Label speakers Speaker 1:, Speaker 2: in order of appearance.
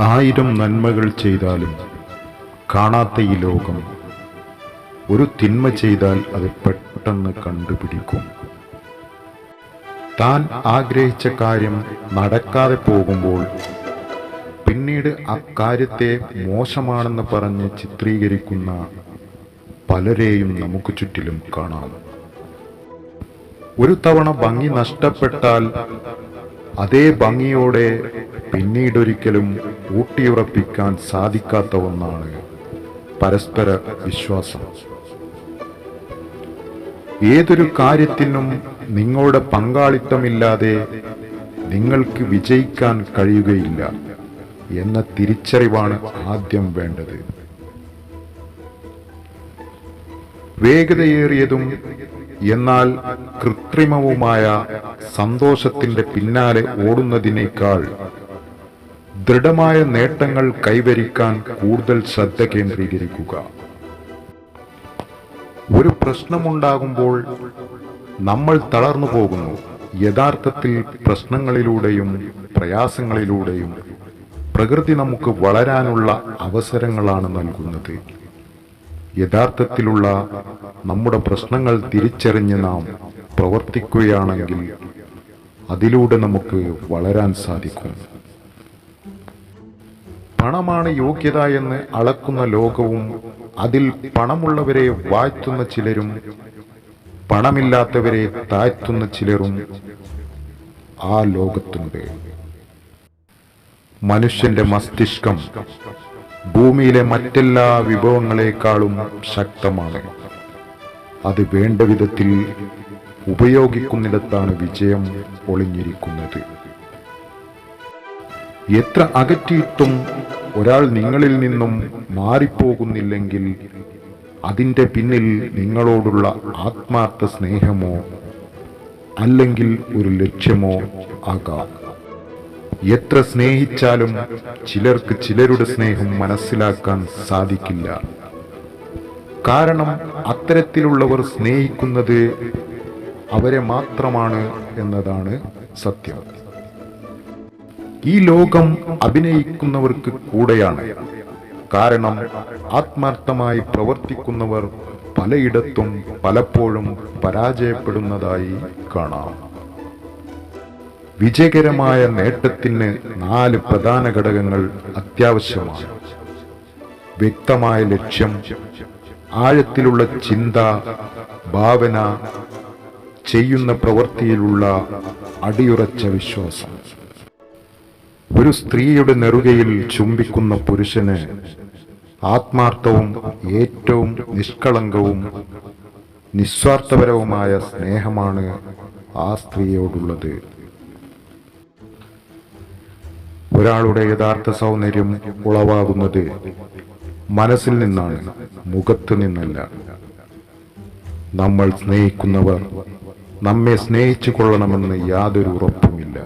Speaker 1: ആയിരം നന്മകൾ ചെയ്താലും കാണാത്ത ഈ ലോകം ഒരു തിന്മ ചെയ്താൽ അത് പെട്ടെന്ന് കണ്ടുപിടിക്കും. താൻ ആഗ്രഹിച്ച കാര്യം നടക്കാതെ പോകുമ്പോൾ പിന്നീട് അക്കാര്യത്തെ മോശമാണെന്ന് പറഞ്ഞ് ചിത്രീകരിക്കുന്ന പലരെയും നമുക്ക് ചുറ്റിലും കാണാം. ഒരു തവണ ഭംഗി നഷ്ടപ്പെട്ടാൽ അതേ ഭംഗിയോടെ പിന്നീടൊരിക്കലും ഊട്ടിയുറപ്പിക്കാൻ സാധിക്കാത്ത ഒന്നാണ് പരസ്പര വിശ്വാസം. ഏതൊരു കാര്യത്തിനും നിങ്ങളുടെ പങ്കാളിത്തമില്ലാതെ നിങ്ങൾക്ക് വിജയിക്കാൻ കഴിയുകയില്ല എന്ന തിരിച്ചറിവാണ് ആദ്യം വേണ്ടത്. വേഗതയേറിയതും എന്നാൽ കൃത്രിമവുമായ സന്തോഷത്തിന്റെ പിന്നാലെ ഓടുന്നതിനേക്കാൾ ദൃഢമായ നേട്ടങ്ങൾ കൈവരിക്കാൻ കൂടുതൽ ശ്രദ്ധ കേന്ദ്രീകരിക്കുക. ഒരു പ്രശ്നമുണ്ടാകുമ്പോൾ നമ്മൾ തളർന്നു പോകുന്നു. യഥാർത്ഥത്തിൽ പ്രശ്നങ്ങളിലൂടെയും പ്രയാസങ്ങളിലൂടെയും പ്രകൃതി നമുക്ക് വളരാനുള്ള അവസരങ്ങളാണ് നൽകുന്നത്. യഥാർത്ഥത്തിലുള്ള നമ്മുടെ പ്രശ്നങ്ങൾ തിരിച്ചറിഞ്ഞ് നാം പ്രവർത്തിക്കുകയാണെങ്കിൽ അതിലൂടെ നമുക്ക് വളരാൻ സാധിക്കും. പണമാണ് യോഗ്യത എന്ന് അളക്കുന്ന ലോകവും അതിൽ പണമുള്ളവരെ വാഴ്ത്തുന്ന ചിലരും പണമില്ലാത്തവരെ താഴ്ത്തുന്ന ചിലരും ആ ലോകത്തുണ്ട്. മനുഷ്യന്റെ മസ്തിഷ്കം ഭൂമിയിലെ മറ്റെല്ലാ വിഭവങ്ങളെക്കാളും ശക്തമാണ്. അത് വേണ്ട വിധത്തിൽ ഉപയോഗിക്കുന്നിടത്താണ് വിജയം ഒളിഞ്ഞിരിക്കുന്നത്. എത്ര അകറ്റിയിട്ടും ഒരാൾ നിങ്ങളിൽ നിന്നും മാറിപ്പോകുന്നില്ലെങ്കിൽ അതിന്റെ പിന്നിൽ നിങ്ങളോടുള്ള ആത്മാർത്ഥ സ്നേഹമോ അല്ലെങ്കിൽ ഒരു ലക്ഷ്യമോ ആകാം. എത്ര സ്നേഹിച്ചാലും ചിലർക്ക് ചിലരുടെ സ്നേഹം മനസ്സിലാക്കാൻ സാധിക്കില്ല. കാരണം അത്തരത്തിലുള്ളവർ സ്നേഹിക്കുന്നത് അവരെ മാത്രമാണ് എന്നതാണ് സത്യം. ഈ ലോകം അഭിനയിക്കുന്നവർക്ക് കൂടെയാണ്. കാരണം ആത്മാർത്ഥമായി പ്രവർത്തിക്കുന്നവർ പലയിടത്തും പലപ്പോഴും പരാജയപ്പെടുന്നതായി കാണാം. വിജയകരമായ നേട്ടത്തിന് നാല് പ്രധാന ഘടകങ്ങൾ അത്യാവശ്യമാണ്. വ്യക്തമായ ലക്ഷ്യം ആഴത്തിലുള്ള ചിന്ത ഭാവന ചെയ്യുന്ന പ്രവൃത്തിയിലുള്ള അടിയുറച്ച വിശ്വാസം. ഒരു സ്ത്രീയുടെ നെറുകയിൽ ചുംബിക്കുന്ന പുരുഷന് ആത്മാർത്ഥവും ഏറ്റവും നിഷ്കളങ്കവും നിസ്വാർത്ഥപരവുമായ സ്നേഹമാണ് ആ സ്ത്രീയോടുള്ളത്. ഒരാളുടെ യഥാർത്ഥ സൗന്ദര്യം ഉളവാകുന്നത് മനസ്സിൽ നിന്നാണ് മുഖത്ത് നിന്നല്ല. നമ്മൾ സ്നേഹിക്കുന്നവർ നമ്മെ സ്നേഹിച്ചു കൊള്ളണമെന്ന് യാതൊരു ഉറപ്പുമില്ല.